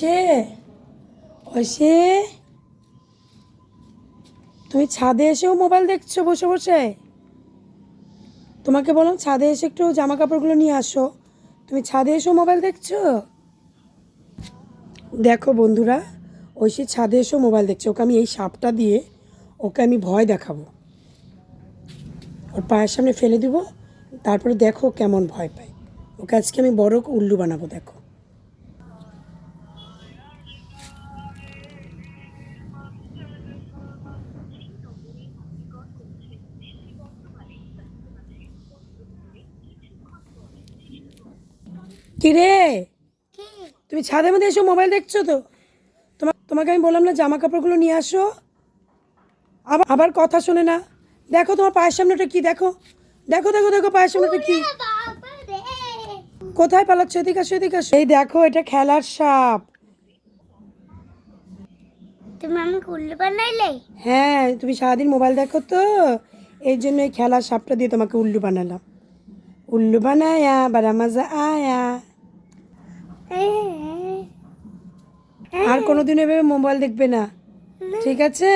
সে? সে? তুমি ছাদে এসেও মোবাইল দেখছ বসে বসে? তোমাকে বললাম ছাদে এসে একটু জামা কাপড়গুলো নিয়ে আসো। তুমি ছাদে এসেও মোবাইল দেখছ? দেখো বন্ধুরা ঐশী ছাদে এসেও মোবাইল দেখছে। ওকে আমি এই সাপটা দিয়ে ওকে আমি ভয় দেখাবো। ওর পায়ের সামনে ফেলে দিব, তারপরে দেখো কেমন ভয় পায়। ওকে আজকে আমি বড় উল্লু বানাবো, দেখো। কিরে তুমি ছাদের মধ্যে এসো মোবাইল দেখছ তো? তোমার তোমাকে আমি বললাম না জামা কাপড়গুলো নিয়ে আসো। আবার আবার কথা শোনে না। দেখো তোমার পায়ের সামনেটা কি দেখো। দেখো দেখো দেখো পায়ের সামনেটা কি। কোথায় পালাচ্ছ? এদিকে আসো এদিকে আসো। এই দেখো এটা খেলার সাপ। তুমি আমি কুল্লু বানাইলে? হ্যাঁ তুমি সারাদিন মোবাইল দেখো তো। এই জন্য এই খেলার সাপটা দিয়ে তোমাকে উল্লু বানালাম। উল্লু বানায়া বারা মজা আয়া আর কোনোদিন এভাবে মোবাইল দেখবে না। ঠিক আছে?